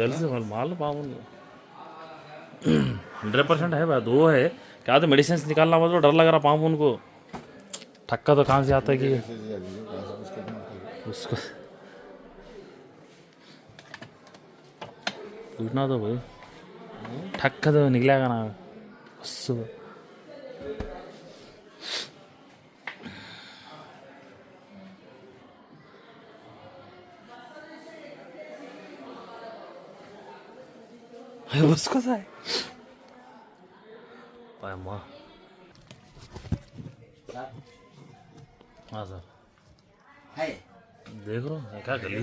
తెలుసు మరి మాल पाऊंगा हंड्रेड परसेंट है भाई दो है क्या तो मेडिसिन निकालना मतलब डर लग रहा पाऊँ उनको ठक्का तो कहाँ से आता है कि उसको पूछना तो भाई ठक्का तो निकलेगा ना सुबह बस कसा आहे मग हाँ सर है देख लो क्या कर ली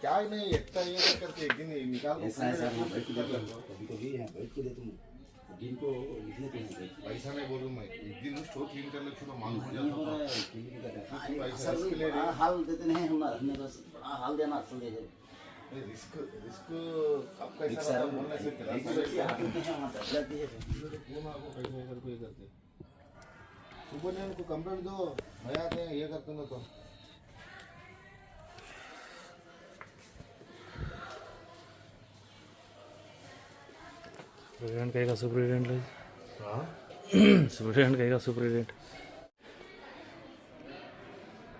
क्या नहीं इतना ये करते एक दिन निकाल ऐसा ऐसा कभी कभी है बैठ के जिनको लिखने के लिए पैसा नहीं बोल रहा हूँ मैं एक दिन स्टोर क्लीन करने छोड़ो मालूम हो जाता था असल हाल देते नहीं हम हमने बस हाल देना असल दे रिस्क रिस्क कब कैसा रहता है बोलने से क्या फोन आपको कैसे ये करके ये करते सुबह ने उनको कंप्लेंट दो मैं आते हैं ये करते ना तो सुप्रीडेंट कहेगा सुप्रीडेंट ले सुप्रीडेंट कहेगा सुप्रीडेंट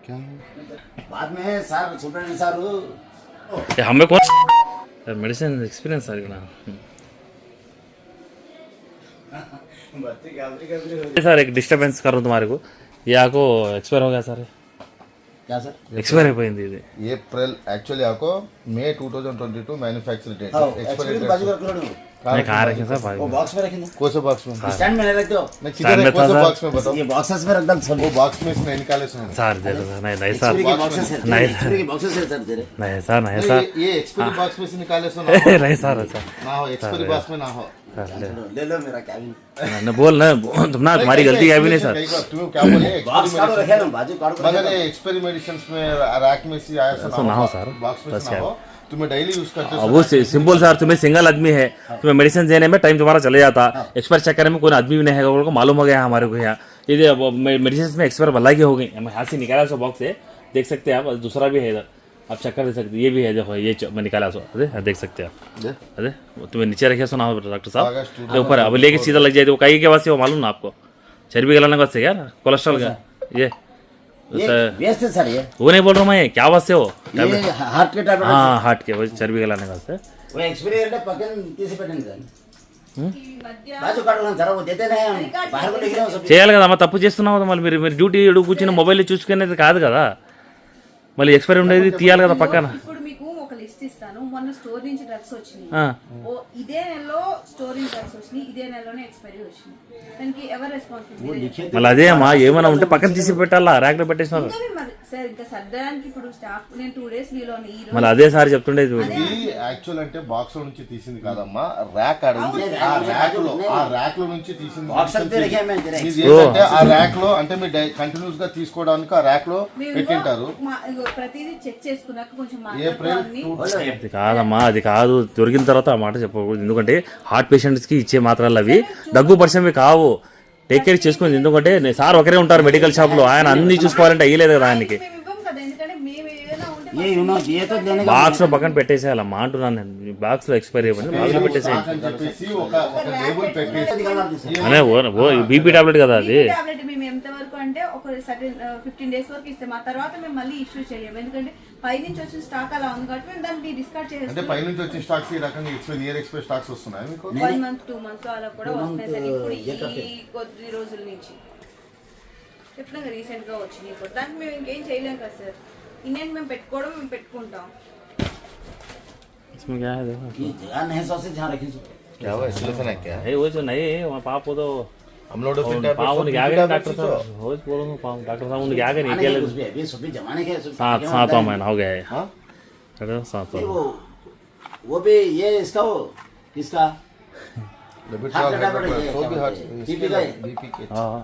क्या बाद में सर सुप्रीम सर ये हमें कौन सर मेडिसिन एक्सपीरियंस सर ना बच्चे गलती कर सर एक डिस्टर्बेंस कर रहा हूँ तुम्हारे को ये आपको एक्सपायर हो गया सर क्या सर एक्सपायर అయిపోయింది ఇది April actually ఆకో May two thousand twenty two मैं रखे सर भाई। वो बॉक्स में रखेंगे कौन से बॉक्स में? हाँ। स्टैंड में रख दो। मैं किधर है? कौन से बॉक्स में बताओ। ये में रख वो बॉक्स में निकाले सर दे दो नहीं नहीं सर। नहीं है सर। तेरे। नहीं सर नहीं सर। ये बॉक्स हाँ। में से निकाले नहीं सर ना हो बॉक्स में ना हो। ले। लो मेरा कैबिन ना बोल ना तुम ना तुम्हारी गलती है भी नहीं सर। तू क्या बोले? बॉक्स रखे ना बाजू मगर एक्सपेरिमेंटेशंस में रैक में से आया ना हो। सर। बॉक्स में ना हो। तुम्हें डेली यूज़ करते हो वो सिंपल सर तुम्हें सिंगल आदमी है तुम्हें मेडिसिन देने में टाइम तुम्हारा चले जाता। एक्सपायर चेक करने में कोई आदमी भी नहीं है वो लोग को मालूम हो गया हमारे को यहाँ। ये मेडिसिन में एक्सपायर भला की हो गई। मैं हाथ से निकाला सो बॉक्स से देख सकते हैं आप दूसरा भी है इधर। आप चेक कर सकते ये भी है देखो ये मैं निकाला सो। अरे देख सकते हैं आप। अरे तुम्हें नीचे रखे सुना हो डॉक्टर साहब। ऊपर अब लेके सीधा लग जाए तो वो कहीं के बाद से वो मालूम ना आपको। चर्बी गलाने के से क्या कोलेस्ट्रॉल का। ये। वेस्ट है सर ये वो नहीं बोल रहा हूँ मैं क्या बात से हो ये हार्ट के टैबलेट हाँ हार्ट के वो चर्बी गलाने का से वो एक्सपीरी అంటే పక్కన తీసి పెట్టండి సార్ బాజు కాడు సార్ वो देते नहीं हम बाहर को लेके जाओ सब చేయాలి కదా అమ్మ తప్పు చేస్తున్నావు కదా మళ్ళీ మీరు మీరు డ్యూటీ ఎడుగు కూర్చుని మొబైల్ చూసుకునేది కాదు కదా మళ్ళీ ఎక్స్పైరీ ఉండేది తీయాలి కదా పక్కన ఇప్పుడు మీకు ఒక లిస్ట్ ఇస్తాను మొన్న స్టోర్ నుంచి డ్రగ్స్ వచ్చినాయి ఆ. ఓ ఇదే నెలలో స్టోర్ నుంచి డ్రగ్స్ వచ్చినాయి ఇదే నెలలోనే ఎక్స్పైరీ వచ్చినాయి దానికి ఎవరు రెస్పాన్సిబిలిటీ మళ్ళీ అదే అమ్మా ఏమైనా ఉంటే పక్కన తీసి పెట్టాలా? ర్యాక్లో పెట్టేసినారు. మళ్ళీ అదే సార్ చెప్తుండేది ఇది. యాక్చువల్ అంటే బాక్స్లో నుంచి తీసింది కాదమ్మా. ర్యాక్ అడిగింది ఆ ర్యాక్లో ఆ ర్యాక్లో నుంచి తీసింది బాక్స్ అంతే రకే మేము తెరే ఇది ఏంటంటే ఆ ర్యాక్లో అంటే మీరు కంటిన్యూస్గా తీసుకోవడానికి ఆ ర్యాక్లో పెట్టింటారు. కాదమ్మా అది కాదు. దొరికిన తర్వాత ఆ మాట చెప్పకూడదు. ఎందుకంటే హార్ట్ పేషెంట్స్కి ఇచ్చే మాత్రాలు అవి. దగ్గు పరిశ్రమ బావు టేక్ కేర్ చేసుకుంది ఎందుకంటే నేను సార్ ఒకరే ఉంటారు మెడికల్ షాప్లో. ఆయన అన్ని చూసుకోవాలంటే అయ్యలేదు కదా ఆయనకి. బాక్స్లో పక్కన పెట్టేసేయాలమ్మా అంటున్నాను నేను. బాక్స్లో ఎక్స్పైర్ అయిపోయింది బాక్స్లో పెట్టేసేయండి. బీపీ టాబ్లెట్ కదా. అది. ఫిఫ్టీన్ డేస్ వరకు ఇస్తాం ఆ తర్వాత మళ్ళీ ఇష్యూ చేయం. ఎందుకంటే పై నుంచి వచ్చిన స్టాక్ అలా ఉంది కాబట్టి మేము దాన్ని డిస్కార్డ్ అంటే చేస్తాం పైనుంచి వచ్చిన స్టాక్స్ ఈ రకంగా ఎక్స్పైర్ నియర్ ఎక్స్పైర్ స్టాక్స్ వస్తున్నాయి మీకు వన్ మంత్ టూ మంత్స్ అలా కూడా వస్తున్నాయి సార్ ఇప్పుడు ఈ కొద్ది రోజుల నుంచి చెప్పినా రీసెంట్ గా వచ్చినాయి కూడా దానికి మేము ఇంకేం చేయలేం కదా సార్ ఇన్నేంటి మేము పెట్టుకోవడం మేము పెట్టుకుంటాం इसमें क्या है देखो ये जगह नहीं सौ से जहाँ रखें सो क्या हुआ सिलेक्शन है क्या है वो जो नहीं है वहाँ पाप हो तो हम लोग उनके आगे डॉक्टर साहब हो बोलो डॉक्टर साहब उनके आगे नहीं अभी अभी सभी जमाने के सात सातवां महीना हो गया है। हाँ? डॉक्टर सातवां वो वो भी ये इसका वो किसका? हार्ट अटैक हो? गया बीपी का बीपी के। हाँ।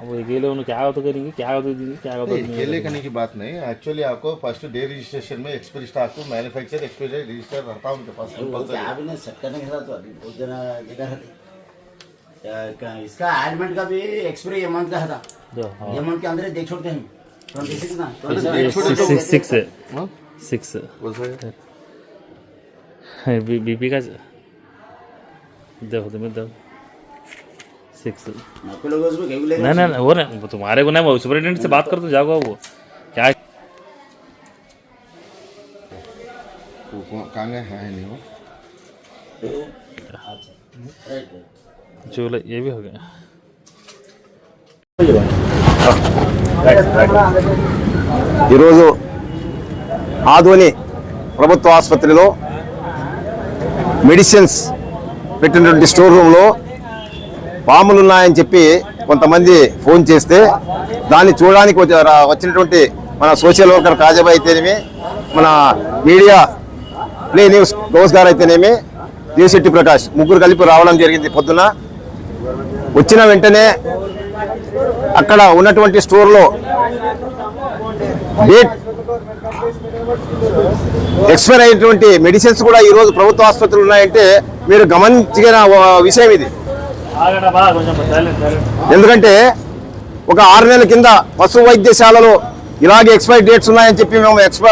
वो अकेले उन्हें क्या होता करेंगे क्या होता देंगे क्या नहीं अकेले करने की बात नहीं एक्चुअली आपको फ़र्स्ट डे रजिस्ट्रेशन में एक्सपायरी स्टॉक को मैन्युफैक्चर एक्सपायरी रजिस्टर रहता है उनके पास वो कंपलसरी क्या भी नहीं सेट करने के साथ तो अभी बहुत दिन जगह रहती क्या क्या- इसका एडमेंट का भी एक्सपायरी मंथ का था। जो, हाँ। के अंदर ही देख छोड़ते हैं। ट्वेंटी सिक्स ना सिक्स सिक्स है? बीपी का देखो तुम्हें दो सिक्स आपके लोग उसको क्यों लेगा नहीं नहीं वो नहीं वो तुम्हारे को नहीं वो सुपरिटेंडेंट से बात कर तो जाओ वो क्या वो कौन- कहाँ गए है नहीं वो राइट चलो ये भी हो गया ఈరోజు ఆదోని ప్రభుత్వ ఆసుపత్రిలో మెడిసిన్స్ పెట్టినటువంటి స్టోర్ రూమ్లో పాములు ఉన్నాయని చెప్పి కొంతమంది ఫోన్ చేస్తే దాన్ని చూడడానికి వచ్చినటువంటి మన సోషల్ వర్కర్ కాజాబాయ్ అయితేనేమి మన మీడియా ప్లే న్యూస్ గౌస్ గారు అయితేనేమి దేశెట్టి ప్రకాష్ ముగ్గురు కలిపి రావడం జరిగింది పొద్దున. వచ్చిన వెంటనే అక్కడ ఉన్నటువంటి స్టోర్లో డేట్ ఎక్స్పైర్ అయినటువంటి మెడిసిన్స్ కూడా ఈరోజు ప్రభుత్వ ఆసుపత్రులు ఉన్నాయంటే మీరు గమనించిన విషయం ఇది. ఎందుకంటే ఒక ఆరు నెలల కింద పశు వైద్యశాలలో ఇలాగే ఎక్స్పైరీ డేట్స్ ఉన్నాయని చెప్పి మేము ఎక్స్పై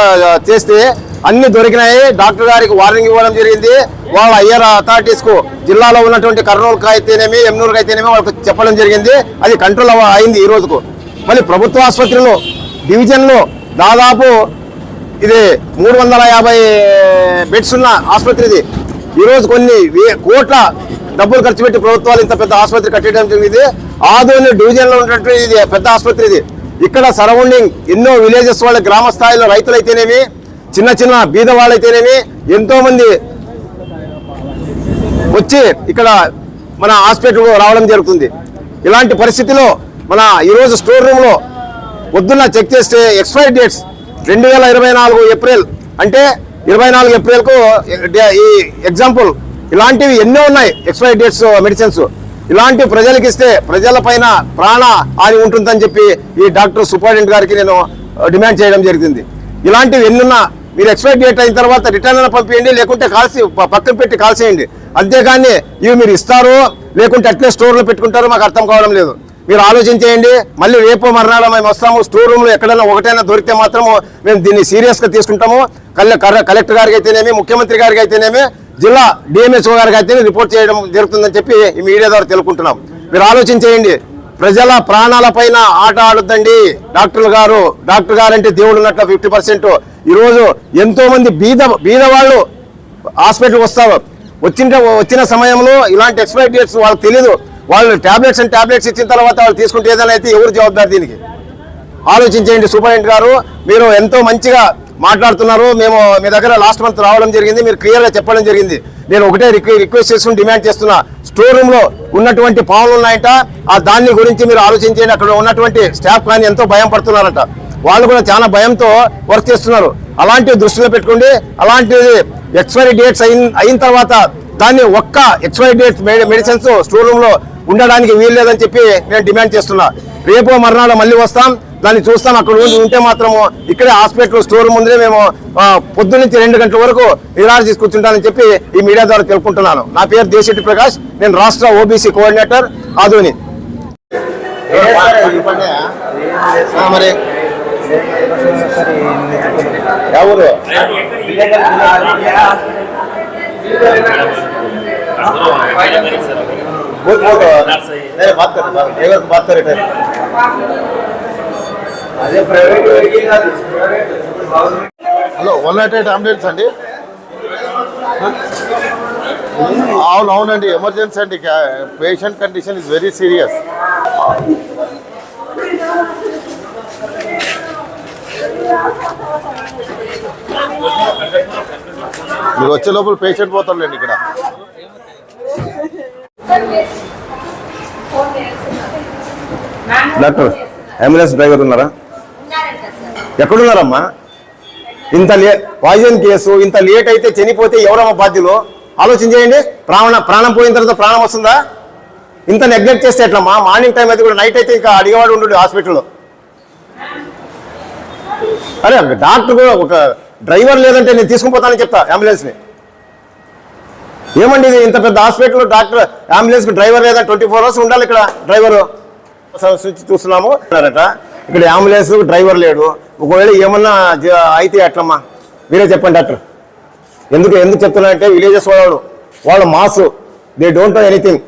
చేస్తే అన్ని దొరికినాయి. డాక్టర్ గారికి వార్నింగ్ ఇవ్వడం జరిగింది. వాళ్ళ అయ్యర్ అథారిటీస్కు జిల్లాలో ఉన్నటువంటి కర్నూలుకు అయితేనేమి ఎమ్నూరుకు అయితేనేమి వాళ్ళకి చెప్పడం జరిగింది. అది కంట్రోల్ అయింది ఈ రోజుకు. మళ్ళీ ప్రభుత్వ ఆసుపత్రిలో డివిజన్లో దాదాపు ఇది మూడు వందల యాభై బెడ్స్ ఉన్న ఆసుపత్రిది. ఈరోజు కొన్ని వే- కోట్ల డబ్బులు ఖర్చు పెట్టి ప్రభుత్వాలు ఇంత పెద్ద ఆసుపత్రి కట్టడం జరిగింది. ఆదోని డివిజన్లో ఉన్నటువంటి ఇది పెద్ద ఆసుపత్రి ఇది. ఇక్కడ సరౌండింగ్ ఎన్నో విలేజెస్ వాళ్ళ గ్రామ స్థాయిలో రైతులైతేనేమి చిన్న చిన్న బీద వాళ్ళైతేనేమి ఎంతో మంది వచ్చి ఇక్కడ మన హాస్పిటల్ రావడం జరుగుతుంది. ఇలాంటి పరిస్థితిలో మన ఈరోజు స్టోర్ రూమ్లో పొద్దున్న చెక్ చేస్తే ఎక్స్పైరీ డేట్స్ రెండు వేల ఇరవై నాలుగు ఏప్రిల్ అంటే ఇరవై నాలుగు ఏప్రిల్కు ఈ ఎగ్జాంపుల్ ఇలాంటివి ఎన్నో ఉన్నాయి ఎక్స్పైరీ డేట్స్ మెడిసిన్స్. ఇలాంటి ప్రజలకు ఇస్తే ప్రజల పైన ప్రాణ హాని ఉంటుందని చెప్పి ఈ డాక్టర్ సూపరింటెండెంట్ గారికి నేను డిమాండ్ చేయడం జరిగింది. ఇలాంటివి ఎన్నున్నా మీరు ఎక్స్పైరీ డేట్ అయిన తర్వాత రిటర్న్ అయినా పంపించండి లేకుంటే కాల్సి పక్కన పెట్టి కాల్చేయండి అంతేగాని ఇవి మీరు ఇస్తారు లేకుంటే అట్లే స్టోర్లో పెట్టుకుంటారో మాకు అర్థం కావడం లేదు. మీరు ఆలోచించేయండి మళ్ళీ రేపు మర్నాడు మేము వస్తాము స్టోర్ రూమ్లో ఎక్కడైనా ఒకటైనా దొరికితే మాత్రము మేము దీన్ని సీరియస్గా తీసుకుంటాము. కల్ల కలెక్టర్ గారికి అయితేనేమి ముఖ్యమంత్రి గారికి అయితేనేమి జిల్లా డిఎంఎస్ఓ గారికి అయితే రిపోర్ట్ చేయడం జరుగుతుందని చెప్పి ఈ మీడియా ద్వారా తెలుపుకుంటున్నాం. మీరు ఆలోచించేయండి. ప్రజల ప్రాణాలపైన ఆట ఆడొద్దండి. డాక్టర్లు గారు డాక్టర్ గారు అంటే దేవుడు ఉన్నట్ల ఫిఫ్టీ పర్సెంట్. ఈరోజు ఎంతో మంది బీద బీద వాళ్ళు హాస్పిటల్ వస్తారు. వచ్చిన వచ్చిన సమయంలో ఇలాంటి ఎక్స్పైరీ డేట్స్ వాళ్ళకి తెలియదు వాళ్ళు ట్యాబ్లెట్స్ అండ్ టాబ్లెట్స్ ఇచ్చిన తర్వాత వాళ్ళు తీసుకుంటే ఏదైనా అయితే ఎవరు జవాబుదారు దీనికి? ఆలోచించేయండి సూపరింటెండెంట్ గారు. మీరు ఎంతో మంచిగా మాట్లాడుతున్నారు. మేము మీ దగ్గర లాస్ట్ మంత్ రావడం జరిగింది. మీరు క్లియర్గా చెప్పడం జరిగింది. నేను ఒకటే రిక్వె రిక్వెస్ట్ చేసుకుని డిమాండ్ చేస్తున్నా. స్టోర్ రూమ్లో ఉన్నటువంటి పాములు ఉన్నాయంట. ఆ దాన్ని గురించి మీరు ఆలోచించండి. అక్కడ ఉన్నటువంటి స్టాఫ్ కానీ ఎంతో భయం పడుతున్నారట. వాళ్ళు కూడా చాలా భయంతో వర్క్ చేస్తున్నారు. అలాంటివి దృష్టిలో పెట్టుకోండి. అలాంటిది ఎక్స్పైరీ డేట్స్ అయిన అయిన తర్వాత దాన్ని ఒక్క ఎక్స్పైరీ డేట్స్ మెడిసిన్స్ స్టోర్ రూమ్లో ఉండడానికి వీల్లేదని చెప్పి నేను డిమాండ్ చేస్తున్నా. రేపు మర్నాడు మళ్ళీ వస్తాం. దాన్ని చూస్తాం అక్కడ ఉండి ఉంటే మాత్రము ఇక్కడే హాస్పిటల్ స్టోర్ ముందే మేము ఆ, పొద్దు నుంచి రెండు గంటల వరకు నిరాశ తీసుకొచ్చుంటానని చెప్పి ఈ మీడియా ద్వారా తెలుపుకుంటున్నాను నా పేరు దేశెట్టి ప్రకాష్ నేను రాష్ట్ర ఓబీసీ కోఆర్డినేటర్ ఆదోని మరి ఎవరు वो वो तो नहीं बात कर ड्राइवर को बात कर रहे थे hello one not eight ambulance అండి? అవును అవునండి. ఎమర్జెన్సీ అండి. Patient condition is very serious మీరు వచ్చే లోపల పేషెంట్ పోతారులేండి ఇక్కడ. డాక్టర్ అంబులెన్స్ డ్రైవర్ ఉన్నారా? ఎక్కడున్నారమ్మా? ఇంత లే పాయిజన్ కేసు ఇంత లేట్ అయితే చనిపోతే ఎవరమ్మా బాధ్యులు? ఆలోచన చేయండి. ప్రాణ ప్రాణం పోయిన తర్వాత ప్రాణం వస్తుందా? ఇంత నెగ్లెక్ట్ చేస్తే ఎట్లమ్మా? మార్నింగ్ టైం అయితే కూడా నైట్ అయితే ఇంకా అడిగేవాడు ఉండు హాస్పిటల్లో. అరే డాక్టర్ కూడా ఒక డ్రైవర్ లేదంటే నేను తీసుకుని పోతానని చెప్తా అంబులెన్స్ని ఏమండి ఇంత పెద్ద హాస్పిటల్ డాక్టర్ అంబులెన్స్కి డ్రైవర్ లేదా ట్వంటీ ఫోర్ అవర్స్ ఉండాలి ఇక్కడ డ్రైవరు? చూస్తున్నాము. ఇక్కడ అంబులెన్స్ డ్రైవర్ లేడు. ఒకవేళ ఏమన్నా జ- అయితే ఎట్లమ్మా మీరే చెప్పండి డాక్టర్. ఎందుకు ఎందుకు చెప్తున్నారంటే విలేజెస్ వాళ్ళు వాళ్ళ mass they don't know anything.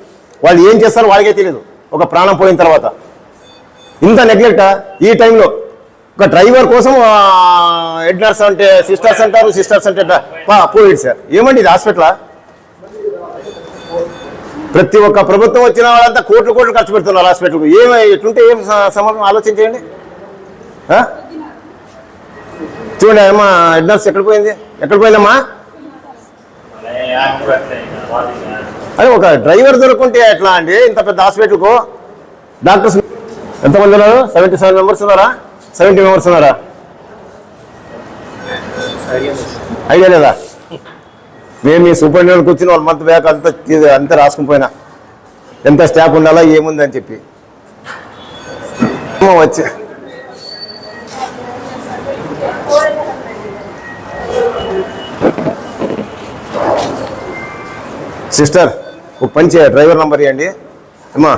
వాళ్ళు ఏం చేస్తారో వాళ్ళకే తెలియదు ఒక ప్రాణం పోయిన తర్వాత. ఇంత నెగ్లెక్ట్? ఈ టైంలో ఒక డ్రైవర్ కోసం హెడ్ నర్స్ అంటే సిస్టర్స్ అంటారు సిస్టర్స్ అంటే పోయిడు సార్ ఏమండి ఇది హాస్పిటలా? ప్రతి ఒక్క ప్రభుత్వం వచ్చిన వాళ్ళంతా కోట్లు కోట్లు ఖర్చు పెడుతున్నారు హాస్పిటల్కు. ఏమి ఎట్లుంటే ఏం సమాధానం? ఆలోచించేయండి చూడండి అమ్మా హెడ్ ఎక్కడ పోయింది? ఎక్కడ పోయిందమ్మా? అదే ఒక డ్రైవర్ దొరుకుంటే ఎట్లా అండి? ఇంత పెద్ద హాస్పిటల్కు? డాక్టర్స్ ఎంతమంది ఉన్నారు? సెవెంటీ సెవెన్ మెంబర్స్ ఉన్నారా? సెవెంటీ మెంబర్స్ ఉన్నారా? ఐడియా లేదా? మేము మీ సూపరింటెండెంట్ కూర్చుని వన్ మంత్ బ్యాక్ అంతా అంతా రాసుకుని పోయినా. ఎంత స్టాఫ్ ఉండాలా ఏముంది అని చెప్పి. ఏమో వచ్చి సిస్టర్ ఒక పని చేయ డ్రైవర్ నంబర్ ఇవ్వండి. అమ్మా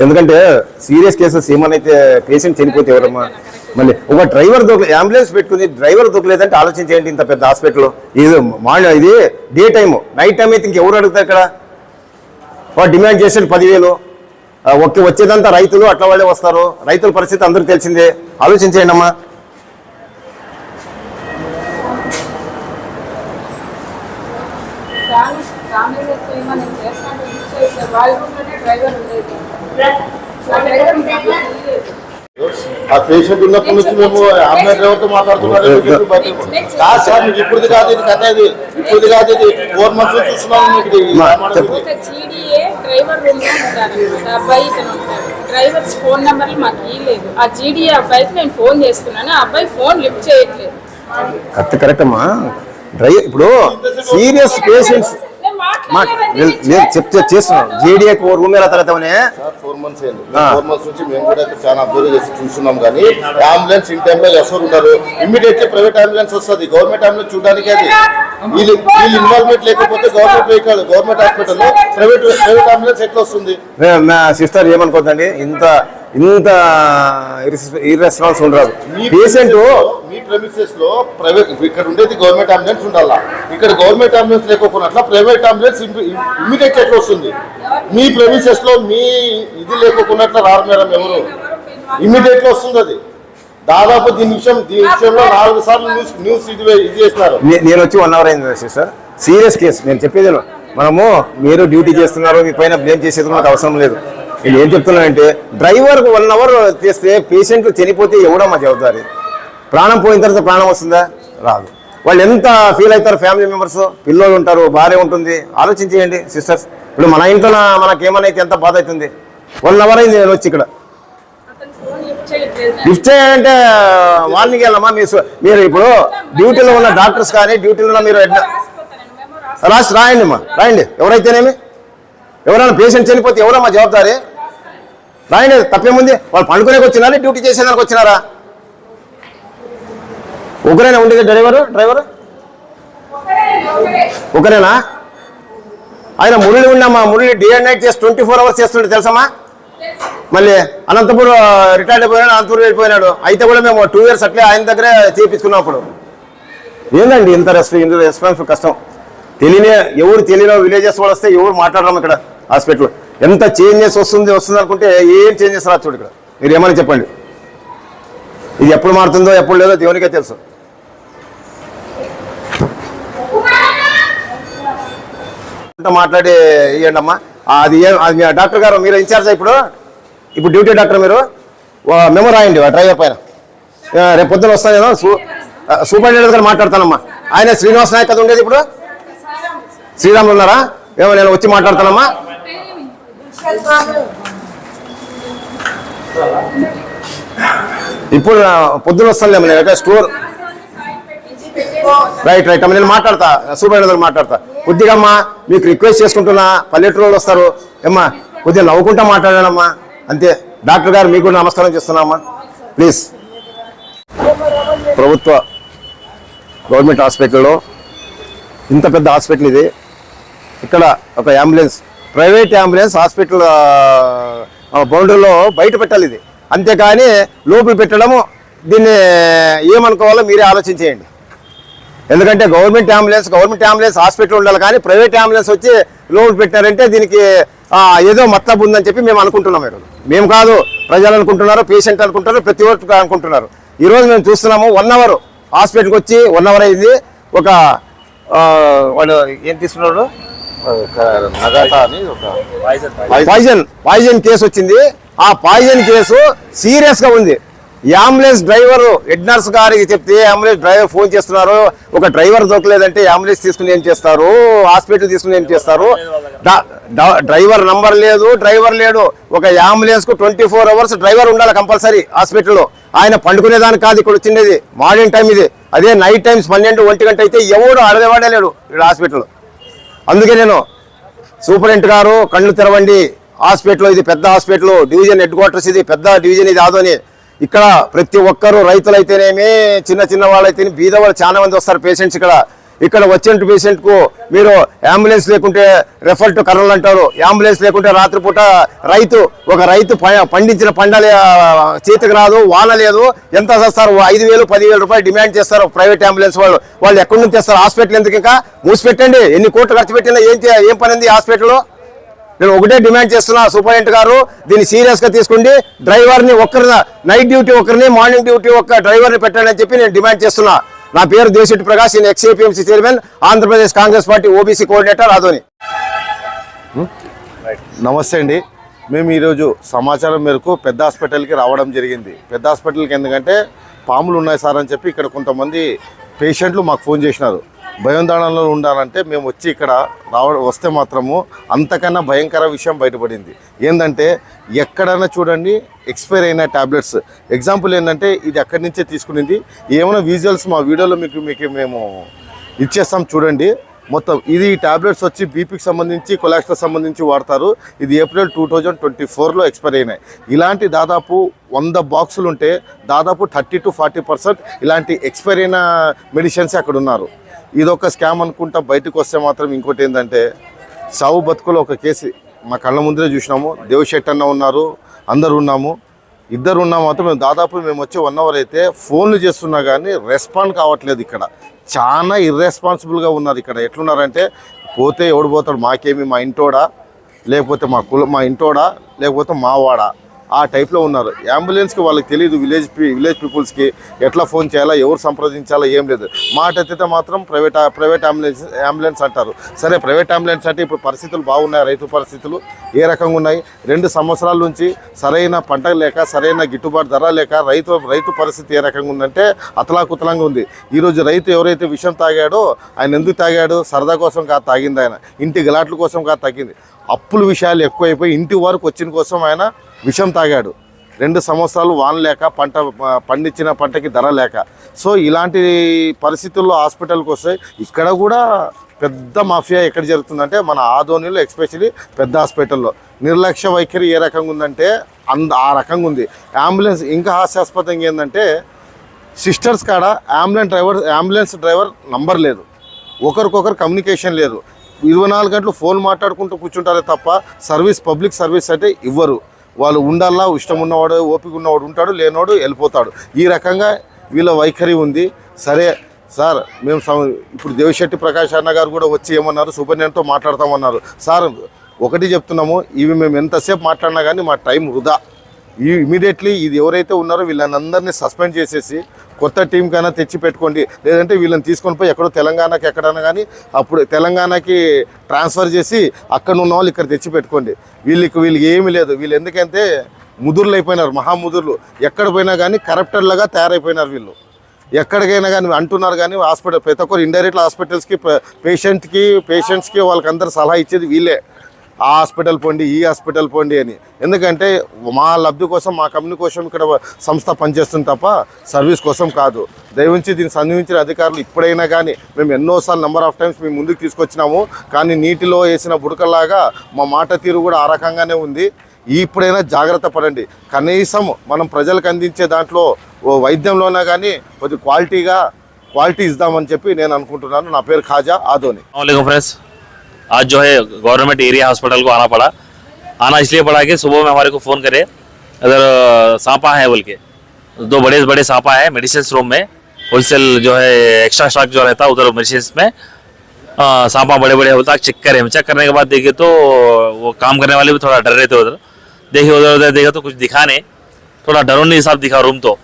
ఎందుకంటే సీరియస్ కేసెస్ ఏమనైతే పేషెంట్ చనిపోతే ఎవరమ్మా? మళ్ళీ ఒక డ్రైవర్ దొరకలేదు అంబులెన్స్ పెట్టుకుని డ్రైవర్ దొరకలేదంటే ఆలోచించేయండి ఇంత పెద్ద హాస్పిటల్ ఇది మార్నింగ్ ఇది డే టైము నైట్ టైం అయితే ఇంకెవరు అడుగుతారు ఇక్కడ? వాడు డిమాండ్ చేసేది పదివేలు. ఆ, ఒకే వచ్చేదంతా రైతులు అట్లా వాళ్ళే వస్తారు. రైతుల పరిస్థితి అందరికీ తెలిసిందే. ఆలోచించేయండి అమ్మా. ఫ్యామిలీ ఆ పేషెంట్ ఉన్నప్పటి నుంచి మేము అమ్మాయి డ్రైవర్తో బయట- కాదు సార్ మీకు ఇప్పుడు కాదు ఇది కథ ఇది. ఇప్పుడు కాదు ఇది ఫోర్ మంత్స్ చూస్తున్నాము మీకు డ్రైవర్స్ ఫోన్ నెంబర్లు మాకు ఇవ్వలేదు ఆ జీడీఏ అబ్బాయికి నేను ఫోన్ చేస్తున్నాను. ఆ అబ్బాయి ఫోన్ లిఫ్ట్ చేయట్లేదు. కరెక్ట్ కరెక్ట్ అమ్మా. డ్రైవర్ ఇప్పుడు సీరియస్ పేషెంట్స్ నేను చెప్తే చేస్తున్నాను. జేడీఏకి ఓ రూమ్ ఎలా తర్వాతనే సార్ ఫోర్ మంత్స్ అయింది. ఫోర్ మంత్స్ నుంచి మేము కూడా చాలా అబ్జర్వ్ చేసి చూస్తున్నాం కానీ అంబులెన్స్ ఇన్ టైంలో ఎవరు ఉన్నారు? ఇమ్మీడియట్లీ ప్రైవేట్ అంబులెన్స్ వస్తుంది. గవర్నమెంట్ అంబులెన్స్ చూడడానికి అది. వీళ్ళు వీళ్ళు ఇన్వాల్వ్మెంట్ లేకపోతే గవర్నమెంట్ వెహికల్ గవర్నమెంట్ హాస్పిటల్లో ప్రైవేట్ ప్రైవేట్ అంబులెన్స్ ఎట్లా వస్తుంది? సిస్టర్ ఏమనుకోద్దండి? ఇంత ఇంత ఇర్రెస్పాన్స్ ఉండరాదు. మీ పేషెంట్ మీ ప్రెమిసెస్లో ప్రైవేట్ ఇక్కడ ఉండేది గవర్నమెంట్ అంబులెన్స్ ఉండాలా? ఇక్కడ గవర్నమెంట్ అంబులెన్స్ లేకపోయినట్ల ప్రైవేట్ అంబులెన్స్ ఇమ్మీడియట్ ఎట్లా వస్తుంది? మీ ప్రెమిసెస్లో మీ ఇది లేకపోయినట్ల రారు మేడం ఎవరు? ఇమ్మీడియట్ వస్తుంది అది. దాదాపు దీని విషయం దీని విషయంలో నాలుగు సార్లు న్యూస్ న్యూస్ ఇది ఇది చేసినారు. నే- నేను వచ్చి వన్ అవర్ అయింది సిస్టర్ సీరియస్ కేసు నేను చెప్పేది. మనము మీరు డ్యూటీ చేస్తున్నారు మీ పైన బ్లేమ్ చేసేది నాకు అవసరం లేదు. నేను ఏం చెప్తున్నానంటే డ్రైవర్ వన్ అవర్ చేస్తే పేషెంట్ చనిపోతే ఎవడమ్మా జవాబారి ప్రాణం పోయిన తర్వాత ప్రాణం వస్తుందా? రాదు. వాళ్ళు ఎంత ఫీల్ అవుతారు ఫ్యామిలీ మెంబర్స్ పిల్లలు ఉంటారు భార్య ఉంటుంది. ఆలోచించేయండి సిస్టర్స్ ఇప్పుడు మన ఇంట్లో మనకేమైనా అయితే ఎంత బాధ అవుతుంది? వన్ అవర్ అయింది నేను వచ్చి ఇక్కడ. లిఫ్ట్ చేయాలంటే వార్నింగ్ వెళ్ళమ్మా మీరు మీరు ఇప్పుడు డ్యూటీలో ఉన్న డాక్టర్స్ కానీ డ్యూటీలో ఉన్న మీరు రాసి రాయండి అమ్మా రాయండి. ఎవరైతేనేమి? ఎవరైనా పేషెంట్ చనిపోతే ఎవరమ్మా జవాబారి రాయండి తప్పేముంది వాళ్ళు పండుకునేకి వచ్చినారా డ్యూటీ చేసేదానికి వచ్చినారా? ఒకరేనా ఉండేది డ్రైవరు డ్రైవరు? ఒకరేనా? ఆయన మురళి ఉన్నామా? మురళి డే అండ్ నైట్ చేసి ట్వంటీ ఫోర్ అవర్స్ చేస్తుండే తెలుసమ్మా మళ్ళీ అనంతపురం రిటైర్డ్ అయిపోయినాడు అనంతపురం వెళ్ళిపోయినాడు అయితే కూడా మేము టూ ఇయర్స్ అట్లే ఆయన దగ్గరే చేయించుకున్నాం అప్పుడు. ఏందండి ఇంత రెస్ప ఇంత రెస్పాన్స్ కష్టం? తెలియని ఎవరు తెలియని విలేజెస్ వాళ్ళు వస్తే ఎవరు మాట్లాడరాము ఇక్కడ హాస్పిటల్? ఎంత చేంజెస్ వస్తుంది వస్తుంది అనుకుంటే ఏం చేంజెస్ రాదు చూడు ఇక్కడ. మీరు ఏమని చెప్పండి? ఇది ఎప్పుడు మారుతుందో ఎప్పుడు లేదో దేవునికే తెలుసు. మాట్లాడి ఇవ్వండి అది ఏం అది డాక్టర్ గారు మీరు ఇన్ఛార్జ్ ఇప్పుడు? ఇప్పుడు డ్యూటీ డాక్టర్ మీరు? మెమో రాయండి డ్రైవర్ పైన. రేపు పొద్దున వస్తాను నేను. సూ సూపరింటెండెంట్ గారు మాట్లాడతానమ్మా. ఆయన శ్రీనివాస్ నాయక్ ఉండేది ఇప్పుడు? శ్రీరాములు ఉన్నారా? ఏమో నేను వచ్చి మాట్లాడతానమ్మా. ఇప్పుడు పొద్దున వస్తానులేమ్మా నేను ఎక్కడ స్టోర్? రైట్ రైట్ అమ్మ నేను మాట్లాడతా సూపర్ మాట్లాడతా. కొద్దిగా అమ్మా మీకు రిక్వెస్ట్ చేసుకుంటున్నా పల్లెటూరు వాళ్ళు వస్తారు. ఏమ్మా కొద్దిగా నవ్వుకుంటా మాట్లాడానమ్మా అంతే డాక్టర్ గారు మీకు నమస్కారం చేస్తున్నామ్మా ప్లీజ్ ప్రభుత్వ గవర్నమెంట్ హాస్పిటల్లో ఇంత పెద్ద హాస్పిటల్ ఇది. ఇక్కడ ఒక అంబులెన్స్ ప్రైవేట్ అంబులెన్స్ హాస్పిటల్ బౌండరీలో బయట పెట్టాలి ఇది. అంతేకాని లోపల పెట్టడము దీన్ని ఏమనుకోవాలో మీరే ఆలోచించేయండి. ఎందుకంటే government ambulance government ambulance hospital ఉండాలి కానీ ప్రైవేట్ అంబులెన్స్ వచ్చి లోపల పెట్టారంటే దీనికి ఏదో మత్తబు ఉందని చెప్పి మేము అనుకుంటున్నాం ఈరోజు. మేము కాదు ప్రజలు అనుకుంటున్నారు పేషెంట్ అనుకుంటారు ప్రతి ఒక్కరు అనుకుంటున్నారు. ఈరోజు మేము చూస్తున్నాము వన్ అవర్ హాస్పిటల్కి వచ్చి వన్ అవర్ అయింది. ఒక వాళ్ళు ఏం తీసుకున్నాడు? పాయిజన్ పాయిజన్ కేసు వచ్చింది. ఆ పాయిజన్ కేసు సీరియస్గా ఉంది. ఈ అంబులెన్స్ డ్రైవర్ హెడ్ నర్స్ గారికి చెప్తే అంబులెన్స్ డ్రైవర్ ఫోన్ చేస్తున్నారు ఒక డ్రైవర్ దొరకలేదంటే అంబులెన్స్ తీసుకుని ఏం చేస్తారు? హాస్పిటల్ తీసుకుని ఏం చేస్తారు? డ్రైవర్ నంబర్ లేదు డ్రైవర్ లేడు. ఒక అంబులెన్స్కు ట్వంటీ ఫోర్ అవర్స్ డ్రైవర్ ఉండాలి కంపల్సరీ హాస్పిటల్లో. ఆయన పండుకునేదానికి కాదు ఇక్కడ వచ్చిండేది. మార్నింగ్ టైం ఇది. అదే నైట్ టైమ్స్ పన్నెండు ఒంటి గంట అయితే ఎవడు అడగవాడే లేడు ఇక్కడ హాస్పిటల్ అందుకే నేను సూపరింట్ గారు కళ్ళు తెరవండి. హాస్పిటల్ ఇది పెద్ద హాస్పిటల్. డివిజన్ హెడ్ క్వార్టర్స్ ఇది పెద్ద డివిజన్ ఇది ఆదోని ఇక్కడ ప్రతి ఒక్కరు రైతులైతేనేమి చిన్న చిన్న వాళ్ళైతేనే బీద వాళ్ళు చాలా మంది వస్తారు పేషెంట్స్ ఇక్కడ. ఇక్కడ వచ్చిన పేషెంట్కు మీరు అంబులెన్స్ లేకుంటే రెఫర్ టు కర్నూలు అంటారు. అంబులెన్స్ లేకుంటే రాత్రిపూట రైతు ఒక రైతు ప- పండించిన పండలే చేతికి రాదు వాన లేదు ఎంత చేస్తారు? ఐదు వేలు పదివేల రూపాయలు డిమాండ్ చేస్తారు ప్రైవేట్ అంబులెన్స్ వాళ్ళు. వాళ్ళు ఎక్కడి నుంచి తెస్తారు హాస్పిటల్ ఎందుకు ఇంకా? మూసిపెట్టండి. ఎన్ని కోట్లు ఖర్చు పెట్టినా ఏం ఏం పని ఉంది హాస్పిటల్లో నేను ఒకటే డిమాండ్ చేస్తున్నా. సూపరింటెండెంట్ గారు దీన్ని సీరియస్గా తీసుకోండి. డ్రైవర్ని నైట్ డ్యూటీ ఒకరిని మార్నింగ్ డ్యూటీ ఒక్క డ్రైవర్ని పెట్టాలని పెట్టండి అని చెప్పి నేను డిమాండ్ చేస్తున్నా. నా పేరు దేశెట్టి ప్రకాష్ నేను ex APMC chairman Andhra Pradesh Congress party OBC coordinator Adoni నమస్తే అండి. మేము ఈరోజు సమాచారం మేరకు పెద్ద హాస్పిటల్కి రావడం జరిగింది. పెద్ద హాస్పిటల్కి ఎందుకంటే పాములు ఉన్నాయి సార్ అని చెప్పి ఇక్కడ కొంతమంది పేషెంట్లు మాకు ఫోన్ చేసినారు. భయోందరణలో ఉండాలంటే మేము వచ్చి ఇక్కడ రావడం వస్తే మాత్రము అంతకన్నా భయంకర విషయం బయటపడింది. ఏంటంటే ఎక్కడైనా చూడండి ఎక్స్పైర్ అయిన ట్యాబ్లెట్స్ ఎగ్జాంపుల్ ఏంటంటే ఇది అక్కడి నుంచే తీసుకునింది. ఏమైనా విజువల్స్ మా వీడియోలో మీకు మీకు మేము ఇచ్చేస్తాం చూడండి. మొత్తం ఇది టాబ్లెట్స్ వచ్చి బీపీకి సంబంధించి కొలాక్స్కి సంబంధించి వాడతారు. ఇది ఏప్రిల్ టూ థౌజండ్ ట్వంటీ ఫోర్లో ఎక్స్పైర్ అయినాయి. ఇలాంటి దాదాపు వంద బాక్సులు ఉంటే దాదాపు థర్టీ టు ఫార్టీ పర్సెంట్ ఇలాంటి ఎక్స్పైర్ అయిన మెడిసిన్స్ అక్కడ ఉన్నారు ఇదొక స్కామ్ అనుకుంటా బయటకు వస్తే మాత్రం ఇంకోటి ఏంటంటే సావు బతుకులో ఒక కేసు మా కళ్ళ ముందరే చూసినాము. దేవశెట్టి అన్న ఉన్నారు అందరు ఉన్నాము. ఇద్దరు ఉన్నా మాత్రం మేము దాదాపు మేము వచ్చి వన్ అవర్ అయితే ఫోన్లు చేస్తున్నా కానీ రెస్పాండ్ కావట్లేదు ఇక్కడ. చాలా ఇర్రెస్పాన్సిబుల్గా ఉన్నారు ఇక్కడ. ఎట్లున్నారంటే పోతే ఎవడు పోతాడు? మాకేమి? మా ఇంటోడా? లేకపోతే మా కుల మా ఇంటోడా? లేకపోతే మా వాడా? ఆ టైప్లో ఉన్నారు. అంబులెన్స్కి వాళ్ళకి తెలియదు విలేజ్ పీ- విలేజ్ పీపుల్స్కి ఎట్లా ఫోన్ చేయాలా ఎవరు సంప్రదించాలా ఏం లేదు. మాట ఎత్తితే మాత్రం ప్రైవేట్ ప్రైవేట్ అంబులెన్స్ అంబులెన్స్ అంటారు. సరే ప్రైవేట్ అంబులెన్స్ అంటే ఇప్పుడు పరిస్థితులు బాగున్నాయి రైతు పరిస్థితులు ఏ రకంగా ఉన్నాయి? రెండు సంవత్సరాల నుంచి సరైన పంట లేక సరైన గిట్టుబాటు ధర లేక రైతు రైతు పరిస్థితి ఏ రకంగా ఉందంటే అతలాకుతలంగా ఉంది. ఈరోజు రైతు ఎవరైతే విషయం తాగాడో ఆయన ఎందుకు తాగాడు? సరదా కోసం కాదు తాగింది ఆయన. ఇంటి గలాట్ల కోసం కాదు తాగింది. అప్పుల విషయాలు ఎక్కువైపోయి ఇంటి వరకు వచ్చిన కోసం ఆయన విషం తాగాడు. రెండు సంవత్సరాలు వాన లేక పంట పండించిన పంటకి ధర లేక. సో ఇలాంటి పరిస్థితుల్లో హాస్పిటల్కి వస్తే ఇక్కడ కూడా పెద్ద మాఫియా ఎక్కడ జరుగుతుందంటే మన ఆధోనిలో ఎక్స్పెషలీ పెద్ద హాస్పిటల్లో. నిర్లక్ష్య వైఖరి ఏ రకంగా ఉందంటే అంద ఆ రకంగా ఉంది. అంబులెన్స్ ఇంకా హాస్యాస్పదంగా ఏంటంటే సిస్టర్స్ కాడ ambulance driver ambulance driver number లేదు. ఒకరికొకరు కమ్యూనికేషన్ లేదు. ఇరవై నాలుగు గంటలు ఫోన్ మాట్లాడుకుంటూ కూర్చుంటారే తప్ప సర్వీస్ పబ్లిక్ సర్వీస్ అయితే ఇవ్వరు. వాళ్ళు ఉండాలా ఇష్టం ఉన్నవాడు ఓపిక ఉన్నవాడు ఉంటాడు లేనివాడు వెళ్ళిపోతాడు. ఈ రకంగా వీళ్ళ వైఖరి ఉంది. సరే సార్ మేము ఇప్పుడు దేవిశెట్టి ప్రకాష్ అన్న గారు కూడా వచ్చి ఏమన్నారు? సూపరింటెండెంట్తో మాట్లాడతామన్నారు. సార్ ఒకటి చెప్తున్నాము ఇవి మేము ఎంతసేపు మాట్లాడినా కానీ మా టైం వృధా. ఈ ఇమీడియట్లీ ఇది ఎవరైతే ఉన్నారో వీళ్ళని అందరినీ సస్పెండ్ చేసేసి కొత్త టీం కైనా తెచ్చి పెట్టుకోండి. లేదంటే వీళ్ళని తీసుకొని పోయి ఎక్కడో తెలంగాణకి ఎక్కడైనా కానీ అప్పుడు తెలంగాణకి ట్రాన్స్ఫర్ చేసి అక్కడ ఉన్న వాళ్ళు ఇక్కడ తెచ్చి పెట్టుకోండి. వీళ్ళకి వీళ్ళకి ఏమీ లేదు. వీళ్ళు ఎందుకంటే ముదుర్లు అయిపోయినారు. మహాముదుర్లు ఎక్కడ పోయినా కానీ కరప్టర్లుగా తయారైపోయినారు వీళ్ళు. ఎక్కడికైనా కానీ అంటున్నారు కానీ హాస్పిటల్ ప్రతి ఒక్కరు ఇండైరెక్ట్ హాస్పిటల్స్కి పేషెంట్కి పేషెంట్స్కి వాళ్ళకి అందరు సలహా ఇచ్చేది వీళ్ళే. ఆ హాస్పిటల్ పోండి ఈ హాస్పిటల్ పోండి అని. ఎందుకంటే మా లబ్ధి కోసం మా కంపెనీ కోసం ఇక్కడ సంస్థ పనిచేస్తుంది తప్ప సర్వీస్ కోసం కాదు. దయవించి దీన్ని సంధించిన అధికారులు ఇప్పుడైనా కానీ మేము ఎన్నోసార్లు నెంబర్ ఆఫ్ టైమ్స్ మేము ముందుకు తీసుకొచ్చినాము. కానీ నీటిలో వేసిన బుడకలాగా మా మాట తీరు కూడా ఆ రకంగానే ఉంది. ఇప్పుడైనా జాగ్రత్త పడండి. కనీసం మనం ప్రజలకు అందించే దాంట్లో వైద్యంలోనా కానీ కొద్ది క్వాలిటీగా క్వాలిటీ ఇద్దామని చెప్పి నేను అనుకుంటున్నాను. నా పేరు ఖాజా ఆదోని. ఫ్రెండ్స్. आज जो है गवर्नमेंट एरिया हॉस्पिटल को आना पड़ा। आना इसलिए पड़ा कि सुबह में हमारे को फ़ोन करे अगर सांपा है बोल के। दो बड़े बड़े सांपा है मेडिसिन रूम में होलसेल जो है एक्स्ट्रा स्टॉक जो रहता है उधर मेडिसिन में अ, सांपा बड़े बड़े होता चेक करें। हम चेक करने के बाद देखे तो वो काम करने वाले भी थोड़ा डर रहे थे उधर। देखिए उधर उधर देखा तो कुछ दिखा नहीं। थोड़ा डरोनी हिसाब दिखा रूम तो।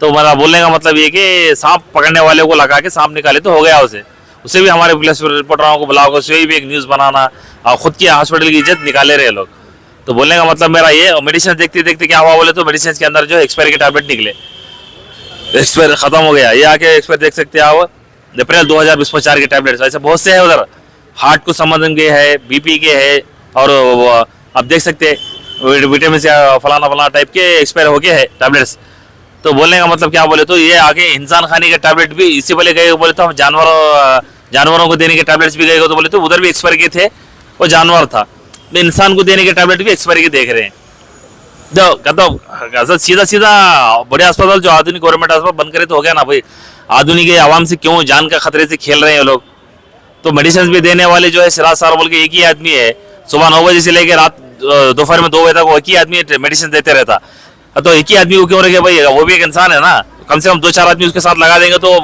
तो मेरा बोलने का मतलब ये कि सांप पकड़ने वाले को लगा के सांप निकाले तो हो गया उसे। उसे भी हमारे पुलिस रिपोर्टरों को बुलाओगे उसे भी एक न्यूज़ बनाना और खुद की हॉस्पिटल की इज़्ज़त निकाले रहे लोग। तो बोलने का मतलब मेरा ये मेडिसिन देखते देखते क्या हुआ बोले तो मेडिसिन के अंदर जो एक्सपायरी के टैबलेट निकले। एक्सपायर खत्म हो गया। ये आके एक्सपायर देख सकते हैं आप। अप्रैल दो हज़ार बीस चार के टैबलेट्स ऐसे बहुत से है उधर। हार्ट को संबंधन के है बीपी के है, और आप देख सकते हैं विटामिन से फलाना फलाना टाइप के एक्सपायर हो गए है टैबलेट्स तो बोलने का मतलब क्या बोले तो ये आगे इंसान खाने के टैबलेट भी इसी वाले गए बोले तो हम जानवरों जानवरों को देने के टैबलेट्स भी गए तो बोले तो उधर भी एक्सपायर के थे। वो जानवर था। तो इंसान को देने के टैबलेट भी एक्सपायर के देख रहे हैं। जो कहता ऐसा सीधा सीधा बड़े अस्पताल जो आधुनिक गवर्नमेंट अस्पताल बंद करे तो हो गया ना भाई। आधुनिक आवाम से क्यों जान का खतरे से खेल रहे हैं लोग? तो मेडिसिन भी देने वाले जो है, सिराज सार बोल के एक ही आदमी है। सुबह नौ बजे से लेकर रात दोपहर में दो बजे तक वो एक ही आदमी मेडिसिन देते रहता। तो एक ही आदमी को क्यों रखे भाई? वो भी एक इंसान है ना। कम से कम दो चार आदमी उसके साथ लगा देंगे तो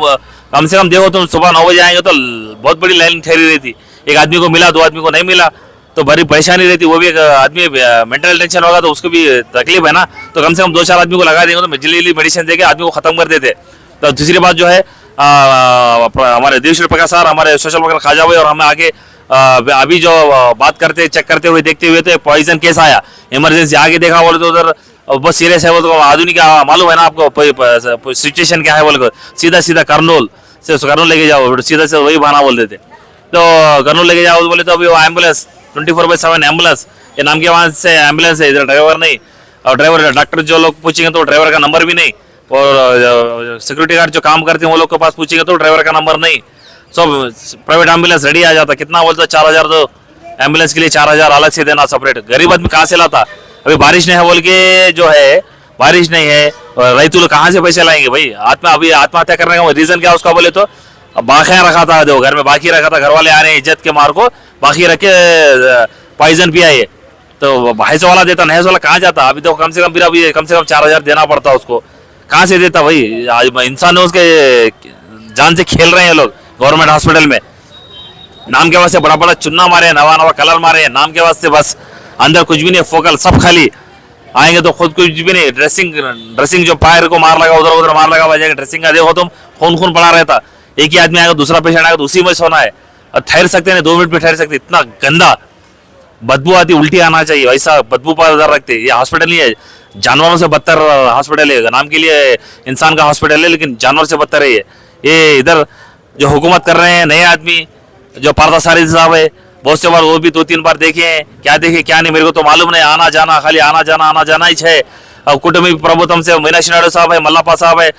कम से कम देखो तुम सुबह नौ बजे आएँगे तो बहुत बड़ी लाइन ठहरी रहती। एक आदमी को मिला, दो आदमी को नहीं मिला तो बड़ी परेशानी रहती। वो भी एक आदमी मेंटल टेंशन होगा तो उसको भी तकलीफ़ है ना। तो कम से कम दो चार आदमी को लगा देंगे तो जल्दी मेडिसिन देके आदमी को खत्म कर देते। तो दूसरी बात जो है हमारे देवेश्वर प्रकाश सर, हमारे सोशल वर्कर खाजा भाई और हमें आगे अभी जो बात करते चेक करते हुए देखते हुए तो पॉइजन केस आया। इमरजेंसी आगे देखा, बोले तो उधर बहुत सीरियस है तो आधुनिक मालूम है ना आपको सिचुएशन क्या है बोले सीधा सीधा करनूल से कर्नूल लेके जाओ सीधा से वही बहाना बोल देते। तो कर्नूल लेके जाओ, बोले तो अभी वो ambulance twenty four by seven ambulance ये नाम के वहाँ से एंबुलेंस है, इधर ड्राइवर नहीं, और ड्राइवर डॉक्टर जो लोग पूछेंगे तो ड्राइवर का नंबर भी नहीं, और सिक्योरिटी गार्ड जो काम करते हैं वो लोग के पास पूछेंगे तो ड्राइवर का नंबर नहीं। सब प्राइवेट एंबुलेंस रेडी आ जाता, कितना बोलते, चार हज़ार तो एंबुलेंस के लिए चार हज़ार अलग से देना सेपरेट गरीब आदमी कहाँ से लाता? अभी बारिश नहीं है बोल के जो है, बारिश नहीं है रईतुल कहाँ से पैसे लाएँगे भाई? आत्मा, अभी आत्महत्या करने का रीजन क्या उसका बोले तो? बाखिया रखा था जो घर में, बाकी रखा था घर वाले आ रहे हैं इज़्ज़त के मार को, बाकी रख पॉइजन पिया ये तो भैंस वाला देता, भैंस वाला कहाँ जाता? अभी तो कम से कम फिर अभी कम से कम चार हज़ार देना पड़ता उसको। कहाँ से देता भाई? आज इंसान ने उसके, जान से खेल रहे हैं लोग गवर्नमेंट हॉस्पिटल में। नाम के वास्ते बड़ा बड़ा चुन्ना मारे हैं नवा नवा कलर मारे हैं, नाम के वास्ते बस। अंदर कुछ भी नहीं, फोकल सब खाली। आएँगे तो खुद कुछ भी नहीं ड्रेसिंग ड्रेसिंग जो पायर को मार लगा उधर उधर मार लगा बजाय ड्रेसिंग का देखो तुम खून खून पड़ा रहता। एक ही आदमी आएगा, दूसरा पेशेंट आएगा तो उसी में सोना है। और ठहर सकते नहीं दो मिनट में ठहर सकते इतना गंदा। बदबू आती, उल्टी आना चाहिए वैसा बदबू पर उधर रखते। ये हॉस्पिटल नहीं है, जानवरों से बदतर हॉस्पिटल है। नाम के लिए इंसान का हॉस्पिटल है, लेकिन जानवर से बदतर है ये। ये इधर जो हुकूमत कर रहे हैं, नए आदमी, जो पारदा सारी साहब है बहुत से बार वो भी दो तीन बार देखे हैं। क्या देखे, क्या नहीं, मेरे को तो मालूम नहीं, आना जाना, खाली आना जाना आना जाना ही है कुटुंबी प्रभुत्व से मीनाक्षी नायडू साहब है, मल्लापा साहब है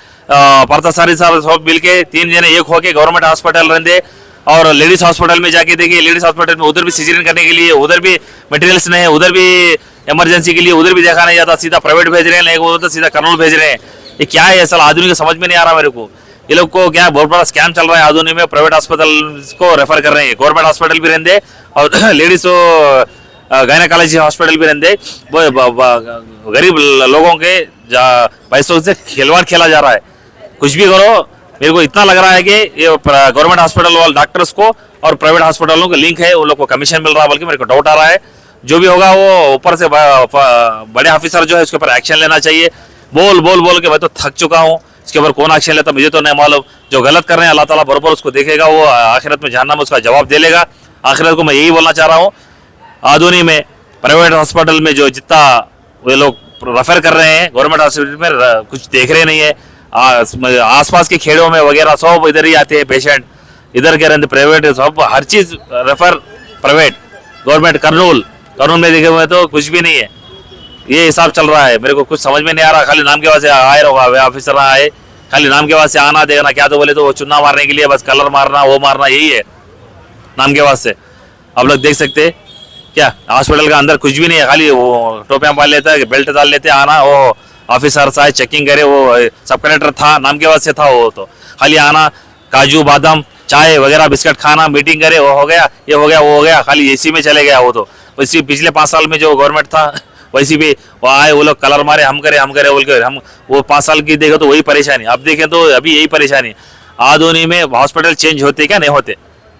पारदा सारी साहब सब मिल के तीन जने एक होके गवर्नमेंट हॉस्पिटल रहते और लेडीज़ हॉस्पिटल में जाके देखिए लेडीज़ हॉस्पिटल में उधर भी सिजरिन करने के लिए, उधर भी मटेरियल्स नहीं है, उधर भी इमरजेंसी के लिए उधर भी देखा नहीं जाता, सीधा प्राइवेट भेज रहे हैं नहीं वो तो सीधा कर्नूल भेज रहे हैं। ये क्या है, असल आधुनिक समझ में नहीं आ रहा मेरे को। ये लोग को क्या बहुत बड़ा स्कैम चल रहा है? आधुनिक में प्राइवेट हॉस्पिटल को रेफर कर रहे हैं। गवर्नमेंट हॉस्पिटल भी रहते और लेडीज़ गायनाकोलॉजी हॉस्पिटल भी ब- गरीब लोगों के पैसों से खिलवाड़ खेला जा रहा है। कुछ भी करो, मेरे को इतना लग रहा है कि ये गवर्नमेंट हॉस्पिटल वाले डॉक्टर्स को और प्राइवेट हॉस्पिटलों का लिंक है, उन लोग को कमीशन मिल रहा है, बल्कि मेरे को डाउट आ रहा है। जो भी होगा, वो ऊपर से बड़े ऑफिसर जो है, उसके ऊपर एक्शन लेना चाहिए। बोल बोल बोल के मैं तो थक चुका हूँ। इसके ऊपर कौन एक्शन लेता मुझे तो नहीं मालूम। जो गलत कर रहे हैं, अल्लाह ताला बरबर उसको देखेगा, वो आखिरत में जहन्नम में उसका जवाब दे लेगा। आखिरत को मैं यही बोलना चाह रहा हूँ आधुनी में प्राइवेट हॉस्पिटल में जो जितना वे लोग रेफर कर रहे हैं गवर्नमेंट हॉस्पिटल में कुछ देख रहे नहीं है। आ- आसपास के खेड़ों में वगैरह सब इधर ही आते हैं पेशेंट इधर के रहते प्राइवेट सब, हर चीज़ रेफर प्राइवेट गवर्नमेंट कर्नूल कानून में देखे हुए तो कुछ भी नहीं है। ये हिसाब चल रहा है। मेरे को कुछ समझ में नहीं आ रहा। खाली नाम के वास्ते आए रहो। ऑफिसर आए। खाली नाम के वास्ते आना देखना। क्या तो बोले तो वो चुना मारने के लिए बस कलर मारना वो मारना यही है। नाम के वास्ते आप लोग देख सकते। क्या? हॉस्पिटल का अंदर कुछ भी नहीं है। खाली वो टोपियाँ पाल लेता है बेल्ट डाल लेते हैं, आना। वो ऑफिसर आए चेकिंग करे वो सब कलेक्टर था। नाम के वास्ते था वो तो। खाली आना। काजू बादाम चाय वगैरह बिस्किट खाना मीटिंग करे वो हो गया ये हो गया वो हो गया। खाली एसी में चले गया वो तो। इसी पिछले पाँच साल में जो गवर्नमेंट था वैसे भी वो आए, वो लोग कलर मारे, हम करे हम करे, बोल के हम, वो पाँच साल की देखो तो वही परेशानी। अब देखें तो अभी यही परेशानी। आधुनी में हॉस्पिटल चेंज होते क्या? नहीं होते।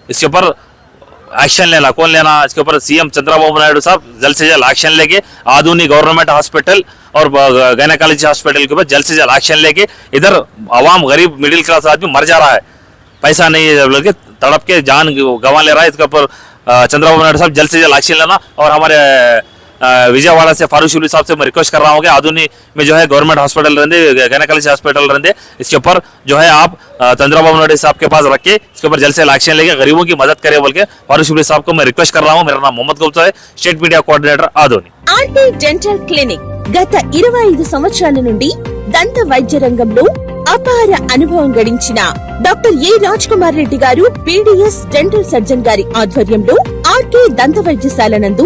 इसके ऊपर एक्शन लेना, कौन लेना? इसके ऊपर सीएम चंद्रबाबू नायडू साहब जल्द से जल्द एक्शन लेके आधुनिक गवर्नमेंट हॉस्पिटल और गायनाकोलॉजी हॉस्पिटल के ऊपर जल्द से जल्द एक्शन लेके इधर आवाम गरीब मिडिल क्लास आदमी मर जा रहा है। पैसा नहीं है के तड़प के जान गंवा ले रहा है इसके ऊपर। चंद्रबाबू नायडू साहब जल्द से जल्द एक्शन लेना और हमारे विजयवाड़ा से फारूक शिवली साहब से मैं रिक्वेस्ट कर रहा हूँ कि आधुनिक में जो है गवर्नमेंट हॉस्पिटल रहते गायनाकोलॉजी हॉस्पिटल रहते इसके ऊपर जो है आप अ, चंद्रबाबू नायडू साहब के पास रख के इसके ऊपर जल्द से जल्द एक्शन लेके गरीबों की मदद करे बोल के फारूक शिवली साहब को मैं रिक्वेस्ट कर रहा हूँ मेरा नाम मोहम्मद गुप्ता है state media coordinator Adoni Aarti dental clinic గత ఇరవై ఐదు సంవత్సరాల నుండి దంత వైద్య రంగంలో అపార అనుభవం గడించిన డాక్టర్ ఏ రాజ్ కుమార్ రెడ్డి గారు పీడిఎస్ డెంటల్ సర్జన్ గారి ఆధ్వర్యంలో ఆర్కే దంత వైద్యశాల నందు